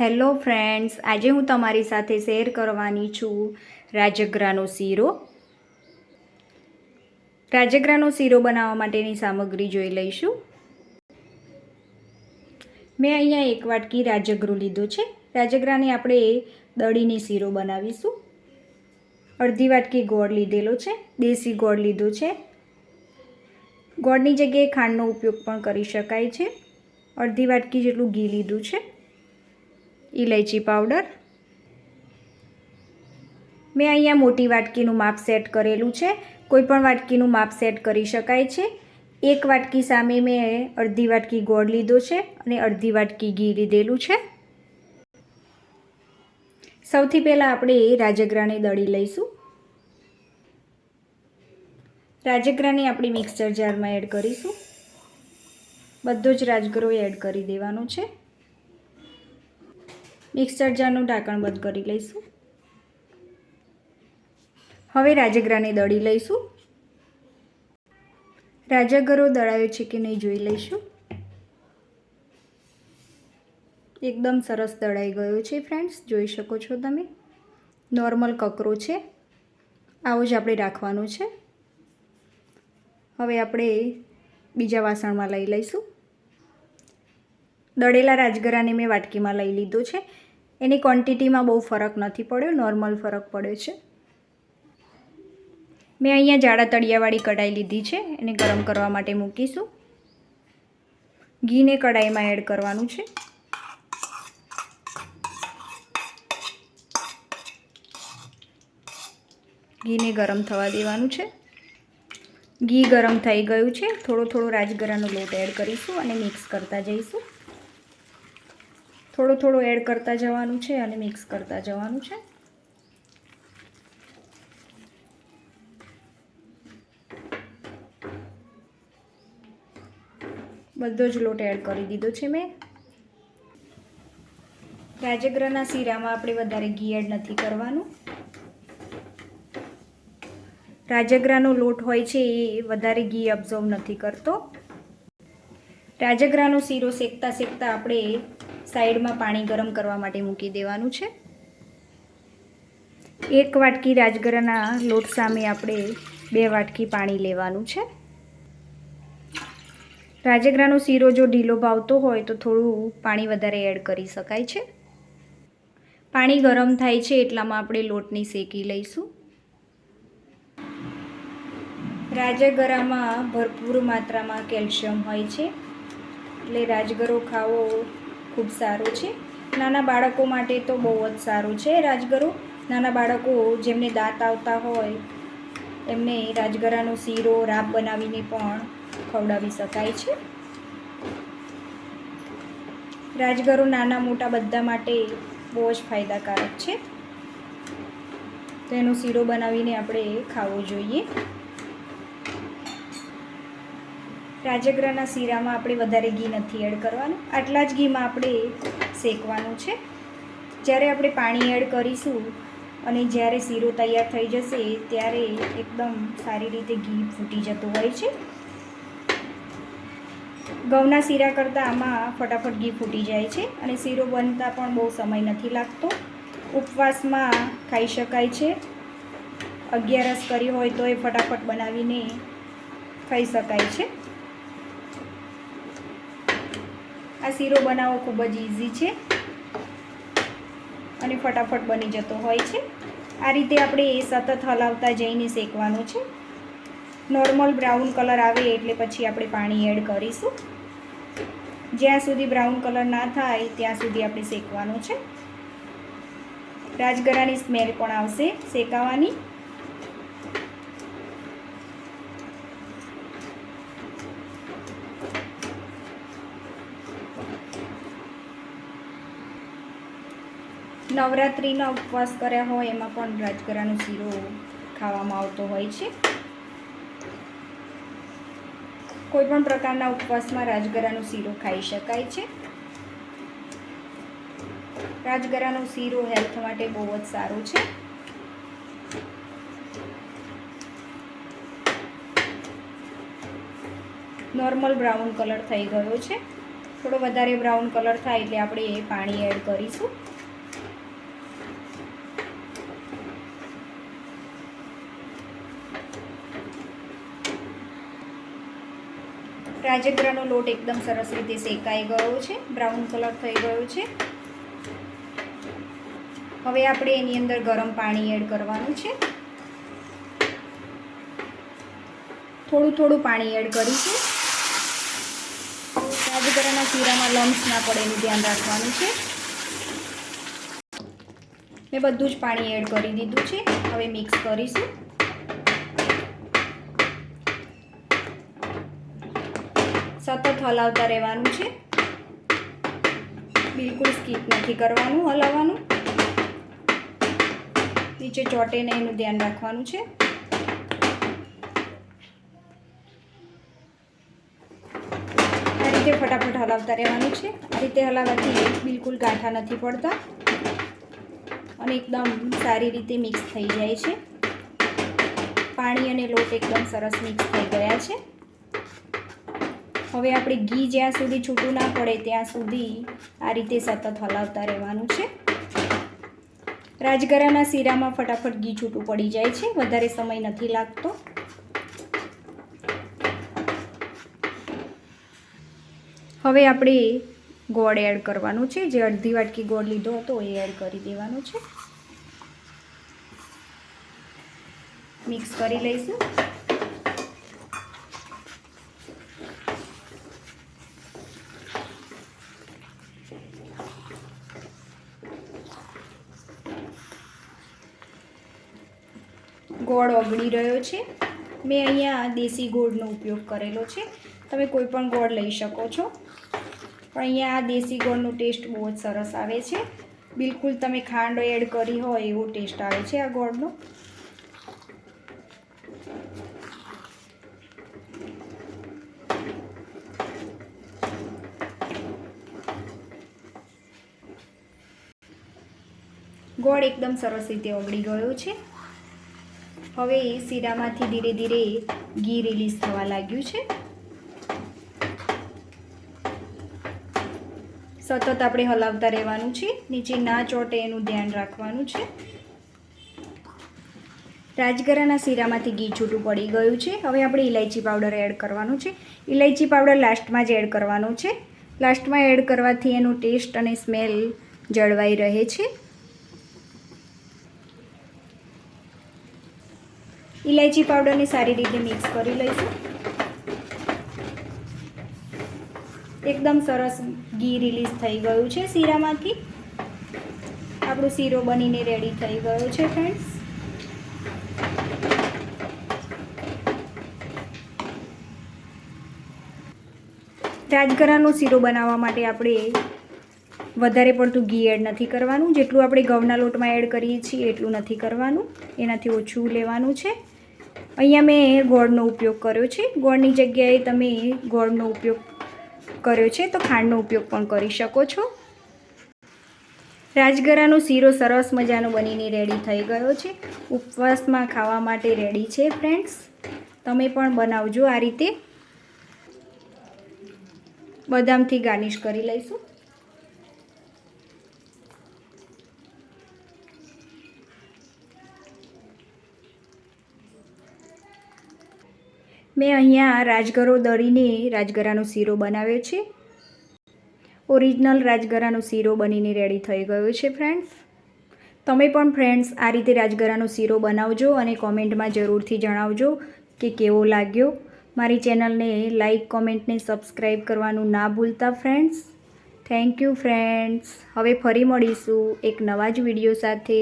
Hello friends, આજે હું તમારી સાથે શેર કરવાની છું રાજગરાનો શીરો. રાજગરાનો શીરો બનાવવા માટેની સામગ્રી જોઈ લઈશું. મેં અહીંયા એક વાટકી રાજગરો લીધો છે. રાજગરાને આપણે દળીને શીરો બનાવીશું. અડધી વાટકી ગોળ લીધેલો છે, દેશી ગોળ લીધો છે. ગોળની જગ્યાએ ખાંડનો ઉપયોગ પણ કરી શકાય છે. અડધી વાટકી જેટલું ઘી લીધું છે. ઇલાયચી પાવડર. મેં અહીંયા મોટી વાટકીનું માપ સેટ કરેલું છે. કોઈપણ વાટકીનું માપ સેટ કરી શકાય છે. એક વાટકી સામે મેં અડધી વાટકી ગોળ લીધો છે અને અડધી વાટકી ઘી લીધેલું છે. સૌથી પહેલાં આપણે રાજગરાને દળી લઈશું. રાજગરાને આપણે મિક્સર જારમાં એડ કરીશું. બધો જ રાજગરો એડ કરી દેવાનો છે. મિક્સર જારનું ઢાંકણ બંધ કરી લઈશું. હવે રાજગરાને દળી લઈશું. રાજગરો દળાયો છે કે નહીં જોઈ લઈશું. એકદમ સરસ દળાઈ ગયો છે ફ્રેન્ડ્સ, જોઈ શકો છો તમે. નોર્મલ કકરો છે. આવો જ આપણે રાખવાનું છે. હવે આપણે બીજા વાસણમાં લઈ લઈશું. દળેલા રાજગરાને મેં વાટકીમાં લઈ લીધો છે. એની ક્વોન્ટિટીમાં બહુ ફરક નથી પડ્યો નોર્મલ ફરક પડ્યો છે. મેં અહીંયા જાડા તળિયાવાળી કઢાઈ લીધી છે, એને ગરમ કરવા માટે મૂકીશું. ઘીને કઢાઈમાં એડ કરવાનું છે. ઘીને ગરમ થવા દેવાનું છે. ઘી ગરમ થઈ ગયું છે, થોડો થોડો રાજગરાનો લોટ એડ કરીશું અને મિક્સ કરતા જઈશું. થોડો થોડો એડ કરતા જવાનું છે અને મિક્સ કરતા જવાનું છે. બધો જ લોટ એડ કરી દીધો છે મેં. રાજગરાના શીરામાં આપણે વધારે ઘી એડ નથી કરવાનું. રાજગરાનો લોટ હોય છે એ વધારે ઘી અબ્ઝર્વ નથી કરતો. રાજગરાનો શીરો શેકતા શેકતા આપણે સાઈડમાં પાણી ગરમ કરવા માટે મૂકી દેવાનું છે. એક વાટકી રાજગરાના લોટ સામે આપણે બે વાટકી પાણી લેવાનું છે. રાજગરાનો શીરો જો ઢીલો ભાવતો હોય તો થોડું પાણી વધારે એડ કરી શકાય છે. પાણી ગરમ થાય છે એટલામાં આપણે લોટની શેકી લઈશું. રાજગરામાં ભરપૂર માત્રામાં કેલ્શિયમ હોય છે. એટલે રાજગરો ખાવો ખૂબ સારો છે. નાના બાળકો માટે તો બહુ જ સારું છે રાજગરો. નાના બાળકો જેમને દાંત આવતા હોય, એમને રાજગરાનો શીરો, રાબ બનાવીને પણ ખવડાવી શકાય છે. રાજગરો નાના મોટા બધા માટે બહુ જ ફાયદાકારક છે. તો એનો શીરો બનાવીને આપણે ખાવો જોઈએ. રાજગરાના શીરામાં આપણે વધારે ઘી નથી એડ કરવાનું. આટલા જ ઘીમાં આપણે શેકવાનું છે. જ્યારે આપણે પાણી એડ કરીશું અને જ્યારે શીરો તૈયાર થઈ જશે, ત્યારે એકદમ સારી રીતે ઘી ફૂટી જતું હોય છે. ઘઉંના શીરા કરતાં આમાં ફટાફટ ઘી ફૂટી જાય છે અને શીરો બનતા પણ બહુ સમય નથી લાગતો. ઉપવાસમાં ખાઈ શકાય છે. અગિયારસ કરી હોય તો એ ફટાફટ બનાવીને ખાઈ શકાય છે. આ શીરો બનાવવો ખૂબ જ ઇઝી છે. અને ફટાફટ બની જતો હોય છે. આ રીતે આપણે એ સતત હલાવતા જઈને શેકવાનું છે. નોર્મલ બ્રાઉન કલર આવે એટલે પછી આપણે પાણી એડ કરીશું. જ્યાં સુધી બ્રાઉન કલર ના થાય ત્યાં સુધી આપણે શેકવાનું છે. રાજગરાની સ્મેલ પણ આવશે શેકાવાની. નવરાત્રિના ઉપવાસ કર્યા હોય, એમાં પણ રાજગરાનો શીરો ખાવામાં આવતો હોય છે. કોઈ પણ પ્રકારના ઉપવાસમાં રાજગરાનો શીરો ખાઈ શકાય છે. રાજગરાનો શીરો હેલ્થ માટે બહુ જ સારો છે. નોર્મલ બ્રાઉન કલર થઈ ગયો છે. થોડો વધારે બ્રાઉન કલર થાય એટલે આપણે એ પાણી એડ કરીશું. રાજગરાનો લોટ એકદમ સરસ રીતે શેકાઈ ગયો છે. બ્રાઉન કલર થઈ ગયો છે. હવે આપણે એની અંદર ગરમ પાણી એડ કરવાનું છે. થોડું થોડું પાણી એડ કરીશું. રાજગરાના શીરામાં લમ્સ ના પડે એનું ધ્યાન રાખવાનું છે. મેં બધું જ પાણી એડ કરી દીધું છે. હવે મિક્સ કરીશું. સતત હલાવતા રહેવાનું છે. બિલકુલ સ્કીપ નથી કરવાનું હલાવવાનું. નીચે ચોટે નહીં એનું ધ્યાન રાખવાનું છે. આ રીતે ફટાફટ હલાવતા રહેવાનું છે. આ રીતે હલાવવાથી બિલકુલ ગાંઠા નથી પડતા અને એકદમ સારી રીતે મિક્સ થઈ જાય છે. પાણી અને લોટ એકદમ સરસ મિક્સ થઈ ગયા છે. હવે આપણે ઘી જ્યાં સુધી છૂટું ના પડે ત્યાં સુધી આ રીતે સતત હલાવતા રહેવાનું છે. રાજગરાના શીરામાં ફટાફટ ઘી છૂટું પડી જાય છે, વધારે સમય નથી લાગતો. હવે આપણે ગોળ એડ કરવાનું છે, જે અડધી વાટકી ગોળ લીધો હતો એ એડ કરી દેવાનું છે. મિક્સ કરી લઈશું. ગોળ ઓગળી રહ્યો છે. મેં અહીંયા દેશી ગોળનો ઉપયોગ કરેલો છે. તમે કોઈ પણ ગોળ લઈ શકો છો. પણ અહીંયા આ દેશી ગોળનો ટેસ્ટ બહુ જ સરસ આવે છે. બિલકુલ તમે ખાંડ એડ કરી હોય એવો ટેસ્ટ આવે છે આ ગોળનો. ગોળ એકદમ સરસ રીતે ઓગળી ગયો છે. હવે શીરામાંથી ધીરે ધીરે ઘી રિલીઝ થવા લાગ્યું છે. સતત આપણે હલાવતા રહેવાનું છે. નીચે ના ચોટે એનું ધ્યાન રાખવાનું છે. રાજગરાના શીરામાંથી ઘી છૂટું પડી ગયું છે. હવે આપણે ઇલાયચી પાવડર એડ કરવાનું છે. ઇલાયચી પાવડર લાસ્ટમાં જ એડ કરવાનું છે. લાસ્ટમાં એડ કરવાથી એનો ટેસ્ટ અને સ્મેલ જળવાઈ રહે છે. ઇલાયચી પાવડરને સારી રીતે મિક્સ કરી લઈશું. એકદમ સરસ ઘી રિલીઝ થઈ ગયું છે શીરામાંથી. આપણો શીરો બનીને રેડી થઈ ગયો છે ફ્રેન્ડ્સ રાજગરાનો શીરો બનાવવા માટે આપણે વધારે પડતું ઘી એડ નથી કરવાનું. જેટલું આપણે ઘઉંના લોટમાં એડ કરીએ છીએ એટલું નથી કરવાનું. એનાથી ઓછું લેવાનું છે. અહીંયા મેં ગોળનો ઉપયોગ કર્યો છે. ગોળની જગ્યાએ તમે ગોળનો ઉપયોગ કર્યો છે તો ખાંડનો ઉપયોગ પણ કરી શકો છો. રાજગરાનો શીરો સરસ મજાનો બનીને રેડી થઈ ગયો છે. ઉપવાસમાં ખાવા માટે રેડી છે ફ્રેન્ડ્સ તમે પણ બનાવજો આ રીતે. બદામથી ગાર્નિશ કરી લઈશું. મેં અહીંયા રાજગરો દળીને રાજગરાનો શીરો બનાવ્યો છે. ઓરિજિનલ રાજગરાનો શીરો બનીને રેડી થઈ ગયો છે ફ્રેન્ડ્સ તમે પણ ફ્રેન્ડ્સ આ રીતે રાજગરાનો શીરો બનાવજો અને કોમેન્ટમાં જરૂરથી જણાવજો કે કેવો લાગ્યો. મારી ચેનલને લાઈક કોમેન્ટને સબસ્ક્રાઈબ કરવાનું ના ભૂલતા ફ્રેન્ડ્સ થેન્ક યુ ફ્રેન્ડ્સ હવે ફરી મળીશું એક નવા જ વીડિયો સાથે.